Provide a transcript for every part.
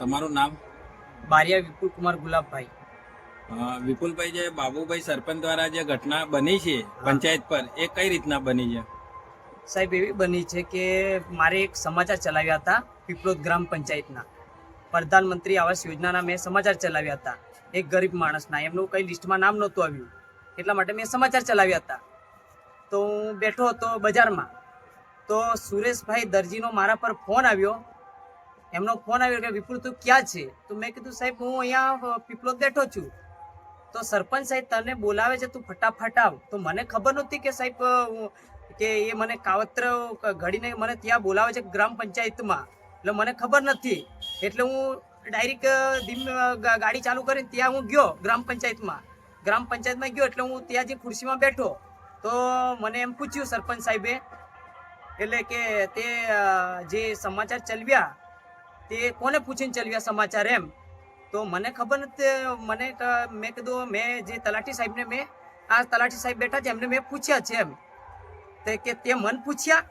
તમારું નામ? બારિયા વિપુલ કુમાર ગુલાબભાઈ વિપુલભાઈ જે બાબુભાઈ સરપંચ દ્વારા જે ઘટના બની છે પંચાયત પર એ કઈ રીતના બની છે? સાહેબ એવી બની છે કે મારે એક સમાચાર ચલાવ્યા હતા પીપલોદ ગ્રામ પંચાયતના. પ્રધાનમંત્રી આવાસ યોજનાના મેં સમાચાર ચલાવ્યા હતા. એક ગરીબ માણસના એમનું કઈ લિસ્ટમાં નામ નહોતું આવ્યું. એટલા માટે મેં સમાચાર ચલાવ્યા હતા. તો હું બેઠો હતો બજારમાં. તો સુરેશભાઈ દરજીનો મારા પર ફોન આવ્યો. એમનો ફોન આવ્યો કે, વિપુલ, તું ક્યાં છે? તો મેં કીધું, સાહેબ, હું અહીંયા પીપલોદ બેઠો છું. તો સરપંચ સાહેબ તને બોલાવે છે, તું ફટાફટ આવ. તો મને ખબર નહોતી કે, સાહેબ કે એ મને કાવત્ર ઘડીને મને ત્યાં બોલાવે છે ગ્રામ પંચાયતમાં. એટલે મને ખબર નથી. એટલે હું ડાયરેક્ટ ધીમ ગાડી ચાલુ કરીને ત્યાં હું ગયો ગ્રામ પંચાયતમાં. ગ્રામ પંચાયતમાં ગયો એટલે હું ત્યાં જે ખુરશીમાં બેઠો. તો મને એમ પૂછ્યું સરપંચ સાહેબે, એટલે કે તે જે સમાચાર ચલવ્યા તે કોને પૂછીને ચલવ્યા સમાચાર એમ? તો મને ખબર નથી મને મેં કીધું, મેં જે તલાટી સાહેબને મેં, આ તલાટી સાહેબ બેઠા છે, એમને મેં પૂછ્યા છે એમ. તે કે તે મન પૂછ્યા?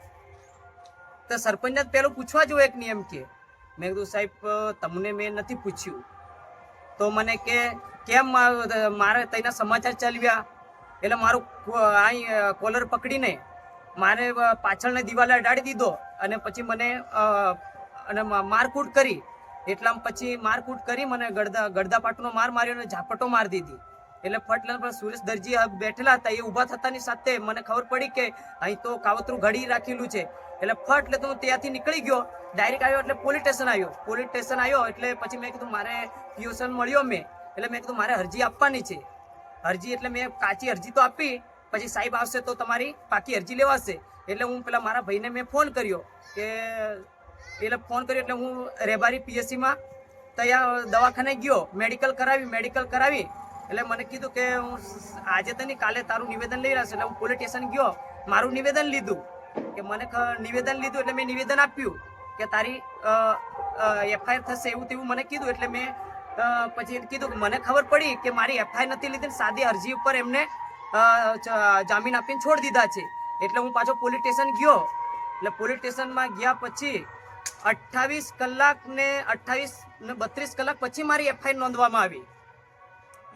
તો સરપંચને પહેલું પૂછવા જોઈએ એક નિયમ કે, મેં કીધું, સાહેબ તમને મેં નથી પૂછ્યું. તો મને કે, કેમ મારે તેના સમાચાર ચાલ્યા? એટલે મારું અહીં કોલર પકડીને મારે પાછળને દિવાલે અડાડી દીધો અને પછી મને અને મારકૂટ કરી. એટલામાં પછી મારકૂટ કરી મને ગડદા ગળદા પાટનો માર માર્યો અને ઝાપટો મારી દીધી. એટલે ફટ પર સુરેશ દરજી બેઠેલા હતા, એ ઊભા થતાની સાથે મને ખબર પડી કે અહીં તો કાવતરું ઘડી રાખેલું છે. એટલે ફટ એટલે તો હું ત્યાંથી નીકળી ગયો. ડાયરેક્ટ આવ્યો એટલે પોલીસ સ્ટેશન આવ્યો. પોલીસ સ્ટેશન આવ્યો એટલે પછી મેં કીધું, મારે ટ્યુશન મળ્યો મેં. એટલે મેં કીધું, મારે અરજી આપવાની છે. અરજી એટલે મેં કાચી અરજી તો આપી. પછી સાહેબ આવશે તો તમારી પાકી અરજી લેવાશે. એટલે હું પેલા મારા ભાઈને મેં ફોન કર્યો કે એટલે ફોન કર્યો એટલે હું રેબારી પીએસસીમાં ત્યાં દવાખાને ગયો મેડિકલ કરાવી મેડિકલ કરાવી. એટલે મને કીધું કે હું આજે તો નહીં, કાલે તારું નિવેદન લઈ રહ્યો એટલે હું પોલીસ સ્ટેશન ગયો, મારું નિવેદન લીધું. કે મને નિવેદન લીધું એટલે મેં નિવેદન આપ્યું કે તારી એફઆઈઆર થશે એવું તેવું મને કીધું. એટલે મેં પછી કીધું મને ખબર પડી કે મારી એફઆઈઆર નથી લીધી સાદી અરજી ઉપર એમને જામીન આપીને છોડી દીધા છે. એટલે હું પાછો પોલીસ સ્ટેશન ગયો. એટલે પોલીસ સ્ટેશનમાં ગયા પછી અઠ્ઠાવીસ કલાક ને અઠ્ઠાવીસ ને બત્રીસ કલાક પછી મારી એફઆઈઆર નોંધવામાં આવી.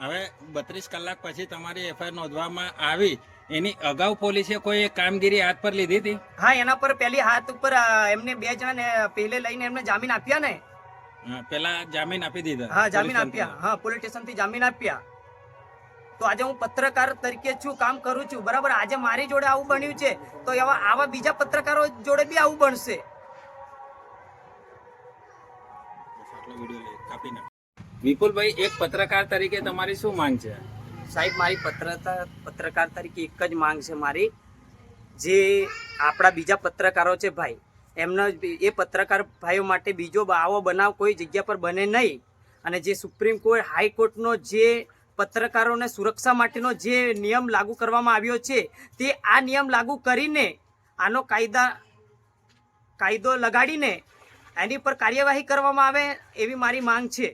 હવે બત્રીસ કલાક પછી તમારી એફઆઈઆર નોંધવામાં આવી. એની અગાઉ પોલીસે કોઈ કામગીરી હાથ પર લીધી હતી? હા એના પર પહેલી હાથ ઉપર એમને બે જણાને પહેલે લઈને એમને જામીન આપ્યા ને? પેલા જામીન આપી દીધા. હા જામીન આપ્યા. હા પોલીસ સ્ટેશનથી જામીન આપ્યા. તો આજે હું પત્રકાર તરીકે છું કામ કરું છું. બરાબર આજે મારી જોડે આવું બન્યું છે. તો એવા આવા બીજા પત્રકારો જોડે બી આવું બનશે. આટલો વીડિયો કાપી નાખ. વિપુલભાઈ, એક પત્રકાર તરીકે તમારી શું માંગ છે? સાહેબ, મારી પત્રકાર પત્રકાર તરીકે એક જ માંગ છે મારી. જે આપણા બીજા પત્રકારો છે ભાઈ, એમનો એ પત્રકાર ભાઈઓ માટે બીજો આવો બનાવ કોઈ જગ્યા પર બને નહીં. અને જે સુપ્રીમ કોર્ટ હાઈકોર્ટનો જે પત્રકારોને સુરક્ષા માટેનો જે નિયમ લાગુ કરવામાં આવ્યો છે, તે આ નિયમ લાગુ કરીને, આનો કાયદા કાયદો લગાડીને એની પર કાર્યવાહી કરવામાં આવે એવી મારી માંગ છે.